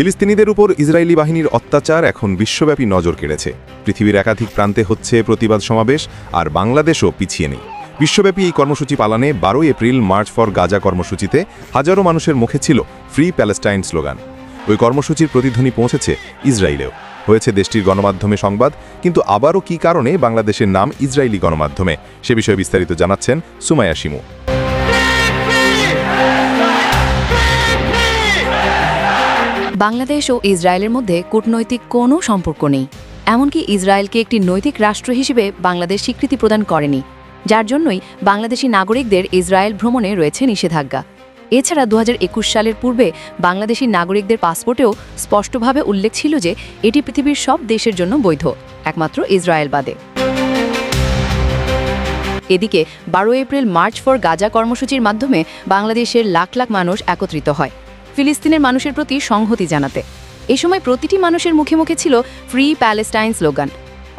ফিলিস্তিনিদের উপর ইসরায়েলি বাহিনীর অত্যাচার এখন বিশ্বব্যাপী নজর কেড়েছে। পৃথিবীর একাধিক প্রান্তে হচ্ছে প্রতিবাদ সমাবেশ, আর বাংলাদেশও পিছিয়ে নেই। বিশ্বব্যাপী এই কর্মসূচি পালনে বারোই এপ্রিল মার্চ ফর গাজা কর্মসূচিতে হাজারো মানুষের মুখে ছিল ফ্রি প্যালেস্টাইন স্লোগান। ওই কর্মসূচির প্রতিধ্বনি পৌঁছেছে ইসরায়েলেও। হয়েছে দেশটির গণমাধ্যমে সংবাদ, কিন্তু আবারও কী কারণে বাংলাদেশের নাম ইসরায়েলি গণমাধ্যমে? সে বিষয়ে বিস্তারিত জানাচ্ছেন সুমায়া শিমু। বাংলাদেশ ও ইসরায়েলের মধ্যে কূটনৈতিক কোনো সম্পর্ক নেই। এমনকি ইসরায়েলকে একটি নৈতিক রাষ্ট্র হিসেবে বাংলাদেশ স্বীকৃতি প্রদান করেনি, যার জন্যই বাংলাদেশি নাগরিকদের ইসরায়েল ভ্রমণে রয়েছে নিষেধাজ্ঞা। এছাড়া দু হাজার একুশ সালের পূর্বে বাংলাদেশি নাগরিকদের পাসপোর্টেও স্পষ্টভাবে উল্লেখ ছিল যে এটি পৃথিবীর সব দেশের জন্য বৈধ, একমাত্র ইসরায়েল বাদে এদিকে বারো এপ্রিল মার্চ ফর গাজা কর্মসূচির মাধ্যমে বাংলাদেশের লাখ লাখ মানুষ একত্রিত হয়। ফিলিস্তিনের মানুষের প্রতি সংহতি জানাতে। এ সময় প্রতিটি মানুষের মুখে মুখে ছিল ফ্রি প্যালেস্টাইন স্লোগান।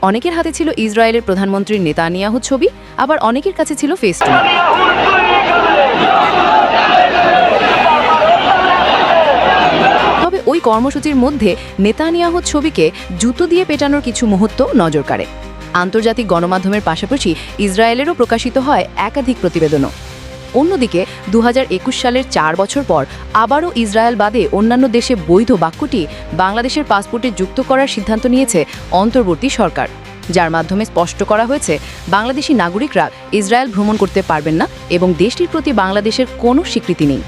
অনেকের হাতে ছিল ইসরায়েলের প্রধানমন্ত্রী নেতানিয়াহু ছবি, আবার অনেকের কাছে ছিল ফেস্টুন তবে ওই কর্মসূচির মধ্যে নেতানিয়াহু ছবিকে জুতো দিয়ে পেটানোর কিছু মুহূর্ত নজর কাড়ে। আন্তর্জাতিক গণমাধ্যমের পাশাপাশি ইসরায়েলেরও প্রকাশিত হয় একাধিক প্রতিবেদনও। অন্যদিকে দু হাজার একুশ সালের চার বছর পর আবারও ইসরায়েল বাদে অন্যান্য দেশে বৈধ বাক্যটি বাংলাদেশের পাসপোর্টে যুক্ত করার সিদ্ধান্ত নিয়েছে অন্তর্বর্তী সরকার, যার মাধ্যমে স্পষ্ট করা হয়েছে বাংলাদেশি নাগরিকরা ইসরায়েল ভ্রমণ করতে পারবেন না এবং দেশটির প্রতি বাংলাদেশের কোনো স্বীকৃতি নেই।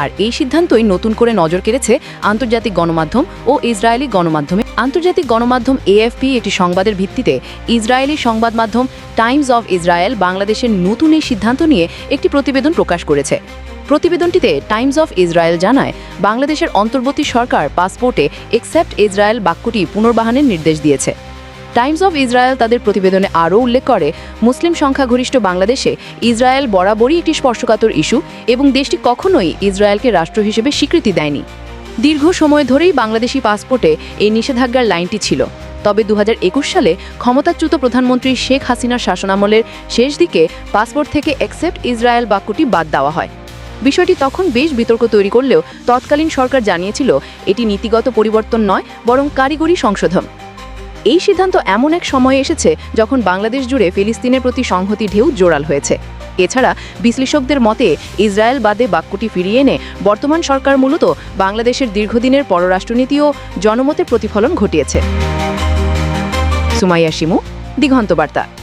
আর এই সিদ্ধান্তই নতুন করে নজর কেড়েছে আন্তর্জাতিক গণমাধ্যম ও ইসরায়েলি গণমাধ্যমে আন্তর্জাতিক গণমাধ্যম এএফপি একটি সংবাদের ভিত্তিতে ইসরায়েলি সংবাদ মাধ্যম টাইমস অব ইসরায়েল বাংলাদেশের নতুন এই সিদ্ধান্ত নিয়ে একটি প্রতিবেদন প্রকাশ করেছে। প্রতিবেদনটিতে টাইমস অফ ইসরায়েল জানায়, বাংলাদেশের অন্তর্বর্তী সরকার পাসপোর্টে এক্সেপ্ট ইসরায়েল বাক্যটি পুনর্বাহানের নির্দেশ দিয়েছে। টাইমস অফ ইসরায়েল তাদের প্রতিবেদনে আরও উল্লেখ করে, মুসলিম সংখ্যাগরিষ্ঠ বাংলাদেশে ইসরায়েল বরাবরই একটি স্পর্শকাতর ইস্যু এবং দেশটি কখনোই ইসরায়েলকে রাষ্ট্র হিসেবে স্বীকৃতি দেয়নি। দীর্ঘ সময় ধরেই বাংলাদেশি পাসপোর্টে এই নিষেধাজ্ঞার লাইনটি ছিল। তবে দু হাজার একুশ সালে ক্ষমতাচ্যুত প্রধানমন্ত্রী শেখ হাসিনার শাসনামলের শেষ দিকে পাসপোর্ট থেকে অ্যাকসেপ্ট ইসরায়েল বাক্যটি বাদ দেওয়া হয়। বিষয়টি তখন বেশ বিতর্ক তৈরি করলেও তৎকালীন সরকার জানিয়েছিল, এটি নীতিগত পরিবর্তন নয়, বরং কারিগরি সংশোধন। এই সিদ্ধান্ত এমন এক সময়ে এসেছে যখন বাংলাদেশ জুড়ে ফিলিস্তিনের প্রতি সংহতি ঢেউ জোরাল হয়েছে। এছাড়া বিশ্লেষকদের মতে, ইসরায়েল বাদে বাক্যটি ফিরিয়ে এনে বর্তমান সরকার মূলত বাংলাদেশের দীর্ঘদিনের পররাষ্ট্রনীতি ও জনমতের প্রতিফলন ঘটিয়েছে। সুমাইয়া শিমু, দিগন্ত বার্তা।